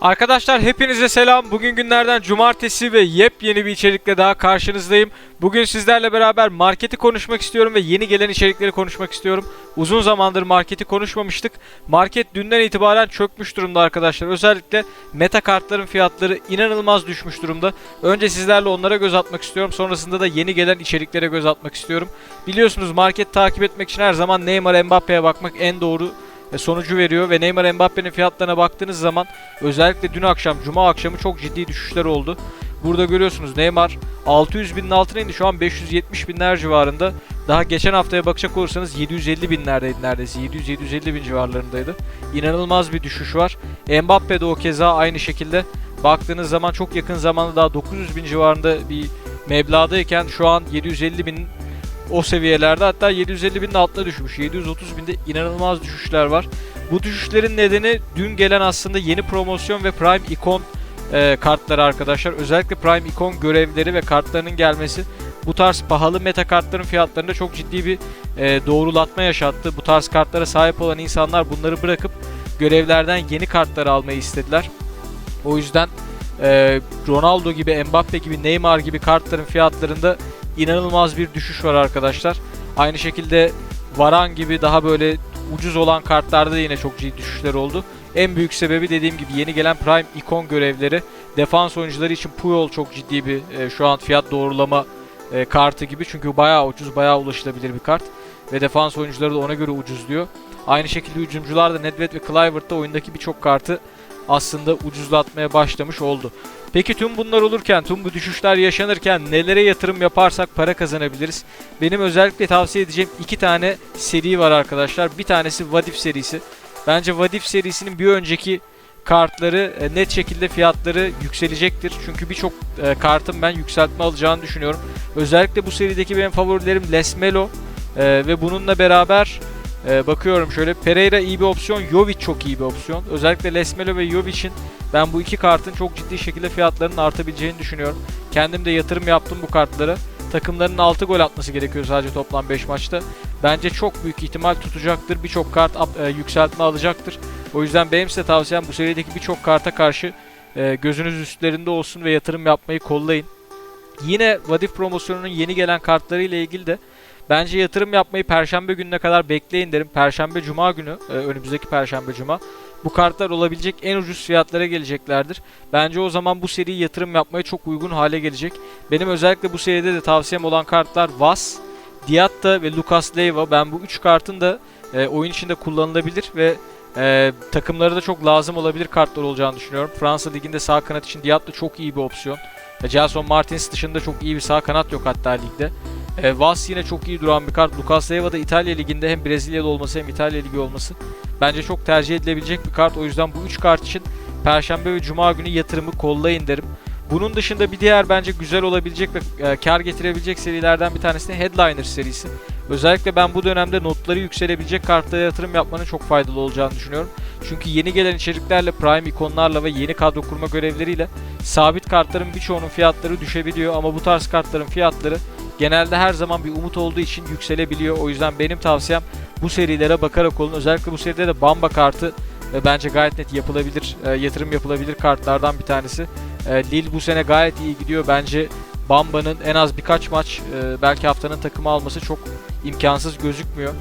Arkadaşlar hepinize selam. Bugün günlerden cumartesi ve yepyeni bir içerikle daha karşınızdayım. Bugün sizlerle beraber marketi konuşmak istiyorum ve yeni gelen içerikleri konuşmak istiyorum. Uzun zamandır marketi konuşmamıştık. Market dünden itibaren çökmüş durumda arkadaşlar. Özellikle meta kartların fiyatları inanılmaz düşmüş durumda. Önce sizlerle onlara göz atmak istiyorum. Sonrasında da yeni gelen içeriklere göz atmak istiyorum. Biliyorsunuz market takip etmek için her zaman Neymar Mbappe'ye bakmak en doğru sonucu veriyor ve Neymar Mbappe'nin fiyatlarına baktığınız zaman özellikle dün akşam cuma akşamı çok ciddi düşüşler oldu. Burada görüyorsunuz Neymar 600 binin altına indi şu an 570 binler civarında. Daha geçen haftaya bakacak olursanız 750 binlerdeydi neredeyse 700-750 bin civarlarındaydı. İnanılmaz bir düşüş var. Mbappe de o keza aynı şekilde baktığınız zaman çok yakın zamanda daha 900 bin civarında bir meblağdayken şu an 750 binin o seviyelerde hatta 750 binin altına düşmüş. 730 binde inanılmaz düşüşler var. Bu düşüşlerin nedeni dün gelen aslında yeni promosyon ve Prime Icon e, kartları arkadaşlar. Özellikle Prime Icon görevleri ve kartlarının gelmesi bu tarz pahalı meta kartların fiyatlarında çok ciddi bir e, doğrulatma yaşattı. Bu tarz kartlara sahip olan insanlar bunları bırakıp görevlerden yeni kartları almayı istediler. O yüzden e, Ronaldo gibi, Mbappe gibi, Neymar gibi kartların fiyatlarında inanılmaz bir düşüş var arkadaşlar. Aynı şekilde Varan gibi daha böyle ucuz olan kartlarda da yine çok ciddi düşüşler oldu. En büyük sebebi dediğim gibi yeni gelen Prime ikon görevleri. Defans oyuncuları için Puyol çok ciddi bir e, şu an fiyat doğrulama e, kartı gibi. Çünkü bayağı ucuz, bayağı ulaşılabilir bir kart. Ve defans oyuncuları da ona göre ucuz diyor. Aynı şekilde hücumcular da Nedved ve Kluivert da oyundaki birçok kartı aslında ucuzlatmaya başlamış oldu. Peki tüm bunlar olurken, tüm bu düşüşler yaşanırken nelere yatırım yaparsak para kazanabiliriz? Benim özellikle tavsiye edeceğim iki tane seri var arkadaşlar. Bir tanesi Vadif serisi. Bence Vadif serisinin bir önceki kartları e, net şekilde fiyatları yükselecektir. Çünkü birçok e, kartın ben yükseltme alacağını düşünüyorum. Özellikle bu serideki benim favorilerim Lesmelo e, ve bununla beraber ee, bakıyorum şöyle Pereira iyi bir opsiyon, Jovic çok iyi bir opsiyon. Özellikle Lesmelo ve Jovic'in ben bu iki kartın çok ciddi şekilde fiyatlarının artabileceğini düşünüyorum. Kendim de yatırım yaptım bu kartlara. Takımların 6 gol atması gerekiyor sadece toplam 5 maçta. Bence çok büyük ihtimal tutacaktır. Birçok kart e, yükseltme alacaktır. O yüzden benim size tavsiyem bu serideki birçok karta karşı e, gözünüz üstlerinde olsun ve yatırım yapmayı kollayın. Yine Vadif promosyonunun yeni gelen kartları ile ilgili de Bence yatırım yapmayı perşembe gününe kadar bekleyin derim. Perşembe cuma günü, e, önümüzdeki perşembe cuma bu kartlar olabilecek en ucuz fiyatlara geleceklerdir. Bence o zaman bu seri yatırım yapmaya çok uygun hale gelecek. Benim özellikle bu seride de tavsiyem olan kartlar Vas, Diatta ve Lucas Leiva. Ben bu üç kartın da e, oyun içinde kullanılabilir ve e, takımlara da çok lazım olabilir kartlar olacağını düşünüyorum. Fransa Ligi'nde sağ kanat için Diatta çok iyi bir opsiyon. E, Gelson Martins dışında çok iyi bir sağ kanat yok hatta ligde. E, Vas yine çok iyi duran bir kart. Lucas Leiva da İtalya Ligi'nde hem Brezilya'da olması hem İtalya Ligi olması bence çok tercih edilebilecek bir kart. O yüzden bu 3 kart için Perşembe ve Cuma günü yatırımı kollayın derim. Bunun dışında bir diğer bence güzel olabilecek ve e, kar getirebilecek serilerden bir tanesi de Headliner serisi. Özellikle ben bu dönemde notları yükselebilecek kartlara yatırım yapmanın çok faydalı olacağını düşünüyorum. Çünkü yeni gelen içeriklerle, prime ikonlarla ve yeni kadro kurma görevleriyle sabit kartların birçoğunun fiyatları düşebiliyor ama bu tarz kartların fiyatları genelde her zaman bir umut olduğu için yükselebiliyor. O yüzden benim tavsiyem bu serilere bakarak olun. Özellikle bu seride de Bamba kartı e, bence gayet net yapılabilir, e, yatırım yapılabilir kartlardan bir tanesi. E, Lille bu sene gayet iyi gidiyor. Bence Bamba'nın en az birkaç maç e, belki haftanın takımı alması çok imkansız gözükmüyor.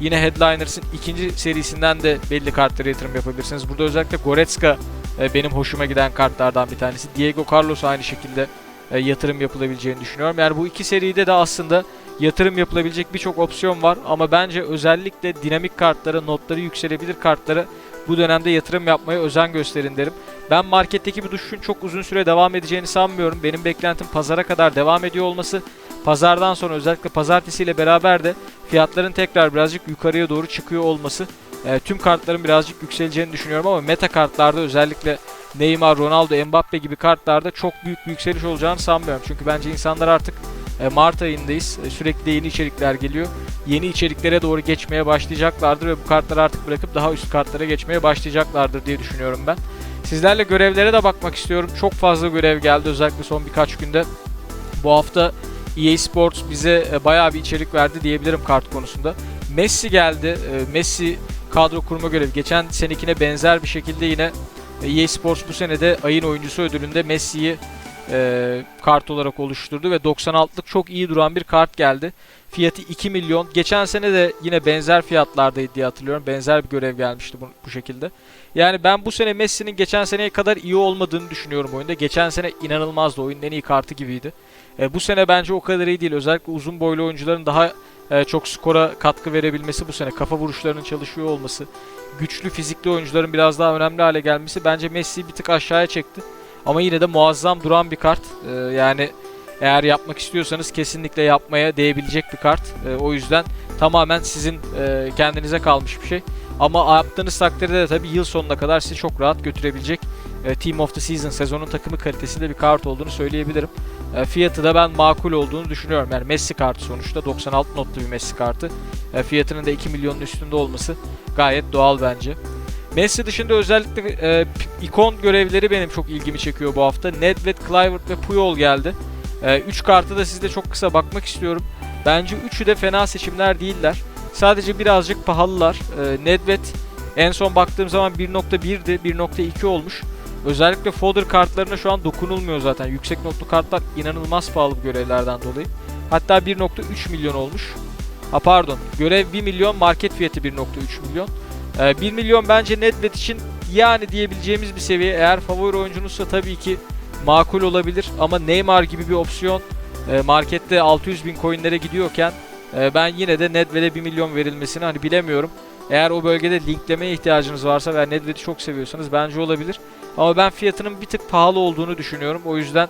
Yine Headliners'ın ikinci serisinden de belli kartlara yatırım yapabilirsiniz. Burada özellikle Goretzka e, benim hoşuma giden kartlardan bir tanesi. Diego Carlos aynı şekilde e, yatırım yapılabileceğini düşünüyorum. Yani bu iki seride de aslında yatırım yapılabilecek birçok opsiyon var ama bence özellikle dinamik kartlara, notları yükselebilir kartlara bu dönemde yatırım yapmaya özen gösterin derim. Ben marketteki bu düşüşün çok uzun süre devam edeceğini sanmıyorum. Benim beklentim pazara kadar devam ediyor olması. Pazardan sonra özellikle pazartesiyle beraber de fiyatların tekrar birazcık yukarıya doğru çıkıyor olması. E, tüm kartların birazcık yükseleceğini düşünüyorum ama meta kartlarda özellikle Neymar, Ronaldo, Mbappe gibi kartlarda çok büyük bir yükseliş olacağını sanmıyorum. Çünkü bence insanlar artık e, Mart ayındayız. E, sürekli yeni içerikler geliyor. Yeni içeriklere doğru geçmeye başlayacaklardır ve bu kartları artık bırakıp daha üst kartlara geçmeye başlayacaklardır diye düşünüyorum ben. Sizlerle görevlere de bakmak istiyorum. Çok fazla görev geldi özellikle son birkaç günde. Bu hafta EA Sports bize e, bayağı bir içerik verdi diyebilirim kart konusunda. Messi geldi. Messi kadro kurma görevi. Geçen senekine benzer bir şekilde yine EA Sports bu sene de ayın oyuncusu ödülünde Messi'yi e, kart olarak oluşturdu ve 96'lık çok iyi duran bir kart geldi. Fiyatı 2 milyon. Geçen sene de yine benzer fiyatlardaydı diye hatırlıyorum. Benzer bir görev gelmişti bu, bu şekilde. Yani ben bu sene Messi'nin geçen seneye kadar iyi olmadığını düşünüyorum oyunda. Geçen sene inanılmazdı. Oyunun en iyi kartı gibiydi. E, bu sene bence o kadar iyi değil. Özellikle uzun boylu oyuncuların daha e, çok skora katkı verebilmesi bu sene. Kafa vuruşlarının çalışıyor olması. Güçlü fizikli oyuncuların biraz daha önemli hale gelmesi bence Messi'yi bir tık aşağıya çekti. Ama yine de muazzam duran bir kart. E, yani eğer yapmak istiyorsanız kesinlikle yapmaya değebilecek bir kart. E, o yüzden tamamen sizin e, kendinize kalmış bir şey. Ama yaptığınız takdirde de tabii yıl sonuna kadar sizi çok rahat götürebilecek e, Team of the Season sezonun takımı kalitesinde bir kart olduğunu söyleyebilirim. E, fiyatı da ben makul olduğunu düşünüyorum. Yani Messi kartı sonuçta 96 notlu bir Messi kartı. E, fiyatının da 2 milyonun üstünde olması gayet doğal bence. Messi dışında özellikle e, ikon görevleri benim çok ilgimi çekiyor bu hafta. Nedved, Kluivert ve Puyol geldi. 3 kartı da sizde çok kısa bakmak istiyorum. Bence üçü de fena seçimler değiller. Sadece birazcık pahalılar. E, Nedved en son baktığım zaman 1.1'di, 1.2 olmuş. Özellikle fodder kartlarına şu an dokunulmuyor zaten. Yüksek notlu kartlar inanılmaz pahalı bu görevlerden dolayı. Hatta 1.3 milyon olmuş. Ha pardon, görev 1 milyon, market fiyatı 1.3 milyon. Ee, 1 milyon bence Nedved için yani diyebileceğimiz bir seviye. Eğer favori oyuncunuzsa tabii ki makul olabilir. Ama Neymar gibi bir opsiyon e, markette 600 bin coinlere gidiyorken e, ben yine de Nedved'e 1 milyon verilmesini hani bilemiyorum. Eğer o bölgede linklemeye ihtiyacınız varsa ve Nedved'i çok seviyorsanız bence olabilir. Ama ben fiyatının bir tık pahalı olduğunu düşünüyorum. O yüzden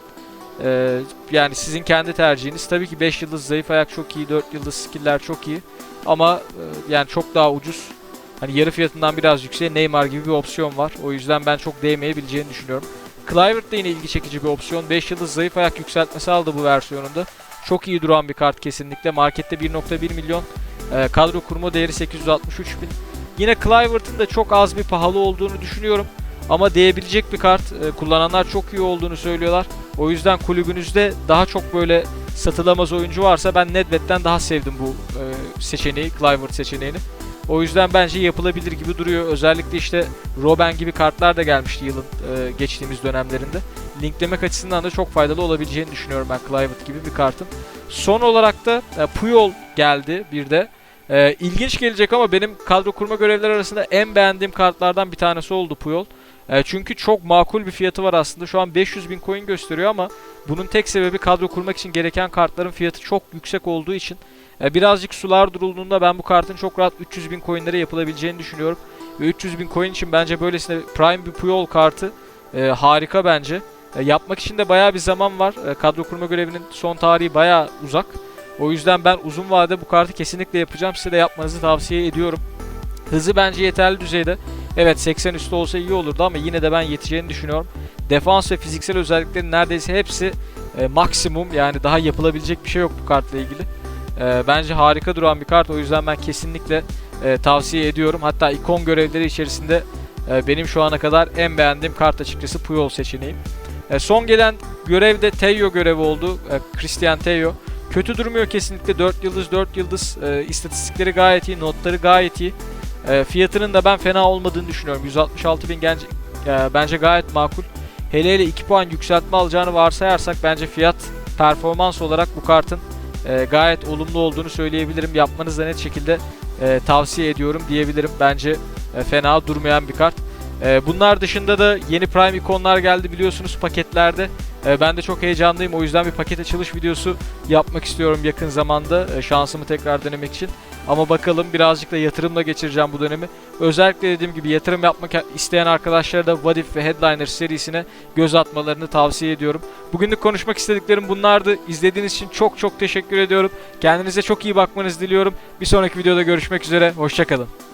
e, yani sizin kendi tercihiniz. Tabii ki 5 yıldız zayıf ayak çok iyi, 4 yıldız skill'ler çok iyi. Ama e, yani çok daha ucuz. Hani yarı fiyatından biraz yüksek Neymar gibi bir opsiyon var. O yüzden ben çok değmeyebileceğini düşünüyorum. Kluivert de yine ilgi çekici bir opsiyon. 5 yıldız zayıf ayak yükseltmesi aldı bu versiyonunda. Çok iyi duran bir kart kesinlikle. Markette 1.1 milyon. E, kadro kurma değeri 863 bin. Yine Kluivert'ın da çok az bir pahalı olduğunu düşünüyorum. Ama değebilecek bir kart. E, kullananlar çok iyi olduğunu söylüyorlar. O yüzden kulübünüzde daha çok böyle satılamaz oyuncu varsa ben Nedved'den daha sevdim bu e, seçeneği, Kluivert seçeneğini. O yüzden bence yapılabilir gibi duruyor. Özellikle işte Robben gibi kartlar da gelmişti yılın e, geçtiğimiz dönemlerinde. Linklemek açısından da çok faydalı olabileceğini düşünüyorum ben Kluivert gibi bir kartın. Son olarak da e, Puyol geldi bir de. E, ilginç gelecek ama benim kadro kurma görevleri arasında en beğendiğim kartlardan bir tanesi oldu Puyol. E, çünkü çok makul bir fiyatı var aslında. Şu an 500 bin coin gösteriyor ama bunun tek sebebi kadro kurmak için gereken kartların fiyatı çok yüksek olduğu için. E, birazcık sular durulduğunda ben bu kartın çok rahat 300 bin coinlere yapılabileceğini düşünüyorum. Ve 300 bin coin için bence böylesine prime bir Puyol kartı e, harika bence. E, yapmak için de bayağı bir zaman var. E, kadro kurma görevinin son tarihi bayağı uzak. O yüzden ben uzun vadede bu kartı kesinlikle yapacağım. Size de yapmanızı tavsiye ediyorum. Hızı bence yeterli düzeyde. Evet 80 üstü olsa iyi olurdu ama yine de ben yeteceğini düşünüyorum. Defans ve fiziksel özelliklerin neredeyse hepsi e, maksimum yani daha yapılabilecek bir şey yok bu kartla ilgili. E, bence harika duran bir kart o yüzden ben kesinlikle e, tavsiye ediyorum. Hatta ikon görevleri içerisinde e, benim şu ana kadar en beğendiğim kart açıkçası Puyol seçeneğim. E, son gelen görev de Teyo görevi oldu. E, Christian Teyo. Kötü durmuyor kesinlikle 4 yıldız 4 yıldız e, istatistikleri gayet iyi notları gayet iyi. E, fiyatının da ben fena olmadığını düşünüyorum. 166 bin gence, e, bence gayet makul. Hele hele 2 puan yükseltme alacağını varsayarsak bence fiyat performans olarak bu kartın e, gayet olumlu olduğunu söyleyebilirim. Yapmanızı da net şekilde e, tavsiye ediyorum diyebilirim. Bence e, fena durmayan bir kart. E, bunlar dışında da yeni Prime ikonlar geldi biliyorsunuz paketlerde. E, ben de çok heyecanlıyım. O yüzden bir paket açılış videosu yapmak istiyorum yakın zamanda. E, şansımı tekrar denemek için. Ama bakalım birazcık da yatırımla geçireceğim bu dönemi. Özellikle dediğim gibi yatırım yapmak isteyen arkadaşlara da What If ve Headliner serisine göz atmalarını tavsiye ediyorum. Bugünlük konuşmak istediklerim bunlardı. İzlediğiniz için çok çok teşekkür ediyorum. Kendinize çok iyi bakmanızı diliyorum. Bir sonraki videoda görüşmek üzere. Hoşçakalın.